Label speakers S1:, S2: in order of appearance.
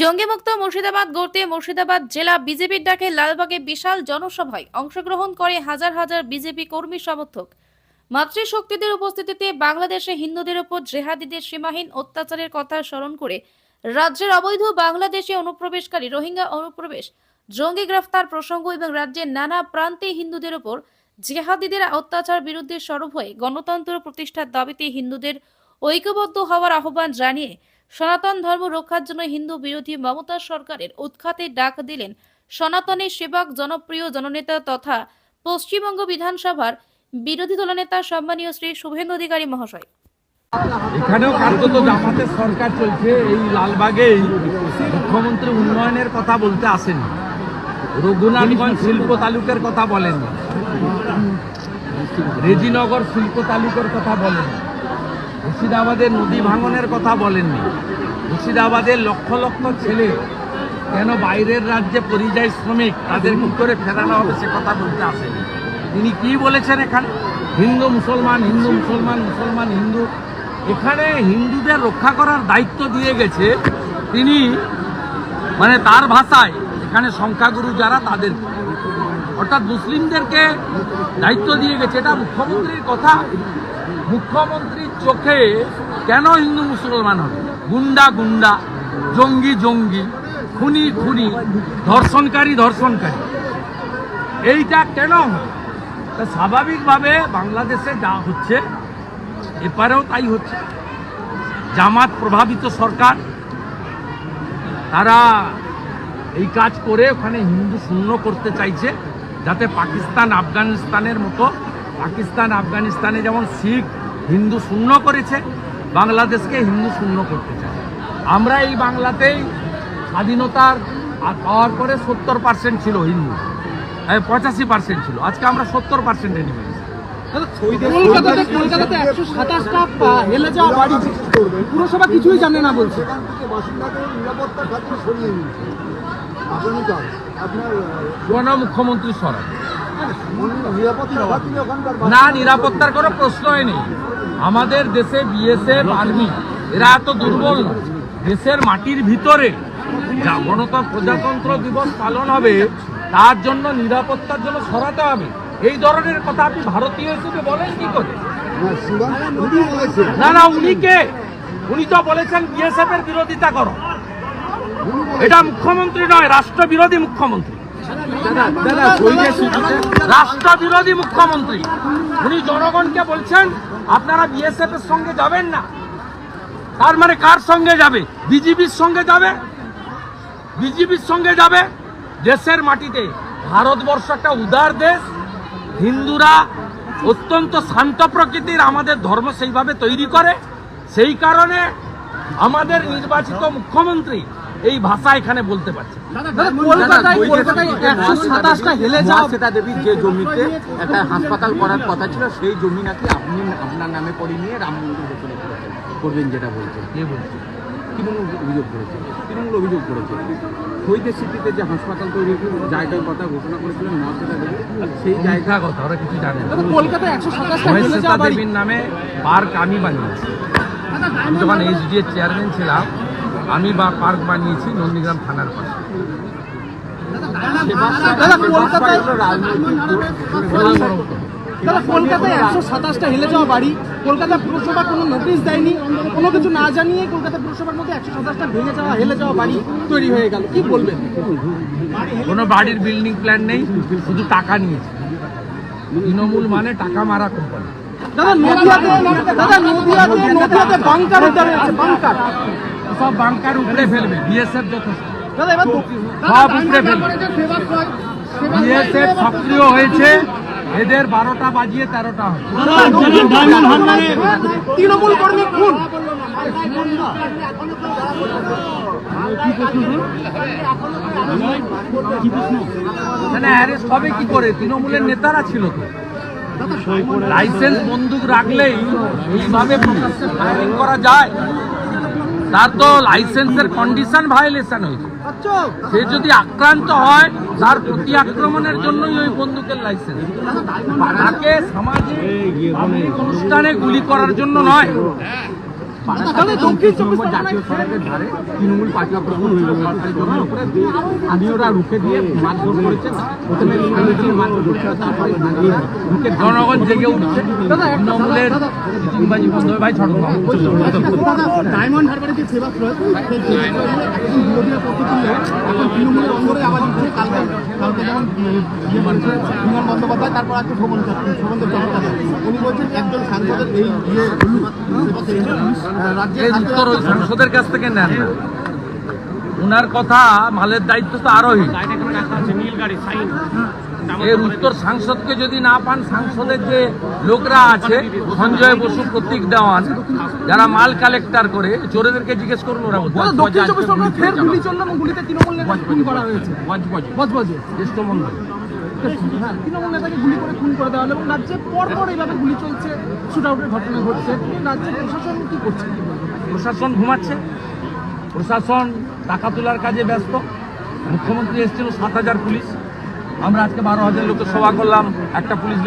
S1: জঙ্গিমুক্ত মুর্শিদাবাদ গড়তে মুর্শিদাবাদ জেলা বিজেপির ডাকে লালবাগে বিশাল জনসভায় অংশগ্রহণ করে হাজার হাজার বিজেপি কর্মী সমর্থক। মাতৃশক্তিদের উপস্থিতিতে বাংলাদেশে হিন্দুদের উপর জেহাদিদের সীমাহীন অত্যাচারের কথা স্মরণ করে রাজ্যের অবৈধ বাংলাদেশে অনুপ্রবেশকারী রোহিঙ্গা অনুপ্রবেশ, জঙ্গি গ্রেফতার প্রসঙ্গ এবং রাজ্যের নানা প্রান্তে হিন্দুদের উপর জেহাদিদের অত্যাচার বিরুদ্ধে সরব হয়ে গণতন্ত্র প্রতিষ্ঠার দাবিতে হিন্দুদের ঐক্যবদ্ধ হওয়ার আহ্বান জানিয়ে সনাতন ধর্ম রক্ষার জন্য হিন্দু বিরোধী মমতা সরকারের উৎখাতে ডাক দিলেন সনাতনের সেবক জনপ্রিয় জননেতা তথা পশ্চিমবঙ্গ বিধানসভার বিরোধী দলনেতা সম্মানীয় শ্রী শুভেন্দু অধিকারী মহাশয়।
S2: এখানেও কার্যত জামাতের সরকার চলছে, এই লালবাগেই মুখ্যমন্ত্রী উন্নয়নের কথা বলতে আসেন রঘুনাথগঞ্জ শিল্প তালুকের কথা বলেন রেজিনগর শিল্প তালুকের কথা বলেন মুর্শিদাবাদের নদী ভাঙনের কথা বলেননি। মুর্শিদাবাদের লক্ষ লক্ষ ছেলে কেন বাইরের রাজ্যে পরিযায়ী শ্রমিক তাদের কি করে ফেরানো হবে সে কথা বলতে আসেনি। তিনি কি বলেছেন এখানে? হিন্দু, মুসলমান হিন্দু, মুসলমান মুসলমান, হিন্দু। এখানে হিন্দুদের রক্ষা করার দায়িত্ব দিয়ে গেছে তিনি মানে তার ভাষায়। এখানে সংখ্যাগুরু যারা তাদের অর্থাৎ মুসলিমদেরকে দায়িত্ব দিয়ে গেছে। এটা মুখ্যমন্ত্রীর কথা। মুখ্যমন্ত্রীর চোখে কেন হিন্দু মুসলমান হবে? গুন্ডা গুন্ডা, জঙ্গি জঙ্গি, খুনি খুনি, ধর্ষণকারী ধর্ষণকারী। এইটা কেন স্বাভাবিকভাবে বাংলাদেশে যা হচ্ছে, এপারেও তাই হচ্ছে। জামাত প্রভাবিত সরকার, তারা এই কাজ করে ওখানে হিন্দু শূন্য করতে চাইছে, যাতে পাকিস্তান, আফগানিস্তানের মতো পাকিস্তান আফগানিস্তানে যেমন শিখ হিন্দু শূন্য করেছে বাংলাদেশকে হিন্দু শূন্য করতে চায়। আমরা এই বাংলাতেই স্বাধীনতার আর পাওয়ার পরে সত্তর পার্সেন্ট ছিল হিন্দু পঁচাশি পার্সেন্ট ছিল। আজকে আমরা সত্তর পার্সেন্টে নেমে গেছি।
S3: কলকাতাতে কলকাতাতে একশো সাতাশটা হেলে যাওয়া বাড়ি পুরসভা কিছুই জানে না বলছে।
S4: বাসিন্দাকে নিরাপত্তা সরিয়ে নিয়েছে আগামীকাল আপনার
S2: মুখ্যমন্ত্রী
S4: ওখানকার
S2: না, নিরাপত্তার কোনো প্রশ্নই নেই। আমাদের দেশে বিএসএফ, আর্মি, এরা এত দুর্বল। দেশের মাটির ভিতরে যা গণতন্ত্র, প্রজাতন্ত্র দিবস পালন হবে, তার জন্য নিরাপত্তার জন্য সরাতে হবে। এই ধরনের কথা আপনি ভারতীয় হিসেবে বলেন কি করে? না না, উনি কে? উনি তো বলেছেন বিএসএফ এর বিরোধিতা করো। এটা মুখ্যমন্ত্রী নয় রাষ্ট্র বিরোধী মুখ্যমন্ত্রী। রাষ্ট্র বিরোধী মুখ্যমন্ত্রী, উনি জনগণকে বলছেন, আপনারা বিএসএফ এর সঙ্গে যাবেন না। তার মানে কার সঙ্গে যাবে? বিজেপির সঙ্গে যাবে? বিজেপির সঙ্গে যাবে? দেশের মাটিতে। ভারতবর্ষ একটা উদার দেশ। হিন্দুরা অত্যন্ত শান্ত প্রকৃতির আমাদের ধর্ম সেইভাবে তৈরি করে। সেই কারণে আমাদের নির্বাচিত মুখ্যমন্ত্রী এই ভাষা এখানে বলতে পারছে।
S5: সেটা যে জমিতে একটা হাসপাতাল করার কথা ছিল সেই জমি নাকি আপনি আপনার নামে করে নিয়ে রাম মন্দির ঘোষণা করেছেন করবেন যেটা বলছেন। তৃণমূল অভিযোগ করেছে। তৃণমূল অভিযোগ করেছে। যে হাসপাতাল তৈরির জায়গার কথা ঘোষণা করেছিলেন দেবী। সেই জায়গা
S2: কথা ওরা কিছু জানে না।
S3: দাদা কলকাতায় একশো সাতাশটা হেলে
S2: মহেশ্বেতা
S3: যাওয়া বাড়ি
S2: দেবীর নামে পার্ক আমি বানিয়েছি। যখন এইচডি এর চেয়ারম্যান ছিলাম আমি বা পার্ক বানিয়েছি নন্দীগ্রাম থানার পাশে।
S3: দাদা কলকাতায় একশো সাতাশটা হেলে যাওয়া বাড়ি। কলকাতা পুরসভা কোনো নোটিশ দেয়নি। কোনো কিছু না জানিয়ে কলকাতা পুরসভার মধ্যে একশো সাতাশটা ভেঙে যাওয়া হেলে যাওয়া বাড়ি তৈরি হয়ে গেল। কি বলবেন?
S2: কোনো বাড়ির বিল্ডিং প্ল্যান নেই শুধু টাকা নিয়েছে। তৃণমূল মানে টাকা মারা কোম্পানি
S3: দাদা নদিয়াতে দাদা নদিয়াতে নদিয়াতে বাংকার উদ্ধার হয়েছে বাংকার
S2: সব বাংকার উপরে ফেলবে বিএসএফ যথেষ্ট সব উপরে ফেলবে বিএসএফ সক্রিয় হয়েছে এদের বারোটা বাজিয়ে তেরোটা হবে
S3: তৃণমূল কর্মী খুন
S2: মানে হবে কি করে তৃণমূলের নেতারা ছিল তো লাইসেন্স বন্দুক রাখলেই এইভাবে প্রকাশ্যে ফায়ারিং করা যায় তার তো লাইসেন্সের কন্ডিশন ভায়োলেশন হয়েছে। সে যদি আক্রান্ত হয় তার প্রতি আক্রমণের জন্যই ওই বন্দুকের লাইসেন্স তাকে সামাজিক অনুষ্ঠানে গুলি করার জন্য নয়।
S3: দক্ষিণ চব্বিশ
S5: জাতীয় সড়কের ধারে তৃণমূল পার্টি আক্রমণ হয়ে গেল। সরকারি জমির উপরে স্থানীয়রা রুখে দিয়ে মারধর করেছেন প্রথমে মারধর করেছে তারপরে রুখে
S2: জনগণ জেগে উঠছে। তৃণমূলের ভাই
S3: ডায়মন্ড হারবারে যে সেবাশ্রয় সেই বিরোধীরা প্রস্তুতি এখন তৃণমূলের অঙ্গরে আবার দিচ্ছে কালকে কালকে যেমন উম, ইয়ে বিমান বন্দ্যোপাধ্যায় তারপর আজকে শোভন চট্টোপাধ্যায় শোভন চট্টোপাধ্যায় উনি বলছেন একজন সাংসদের এই ইয়ে সেবা
S2: উত্তর ওই সাংসদের কাছ থেকে নেন না। ওনার কথা মালের দায়িত্ব তো আরোহী। এর উত্তর সাংসদকে যদি না পান সাংসদের যে লোকরা আছে সঞ্জয় বসু প্রতীক দেওয়ান যারা মাল কালেক্টর করে চোরেদেরকে জিজ্ঞেস করুন ওরা
S3: তৃণমূল হ্যাঁ তৃণমূল নেতাকে গুলি করে খুন করে দেওয়া হলো এবং রাজ্যে এইভাবে গুলি চলছে। ঘটনা ঘটছে। রাজ্য প্রশাসন করছে
S2: প্রশাসন ঘুমাচ্ছে। প্রশাসন টাকা তোলার কাজে ব্যস্ত। মুখ্যমন্ত্রী এসেছিল সাত হাজার পুলিশ। আমরা আজকে বারো হাজার লোকের সভা করলাম। একটা পুলিশ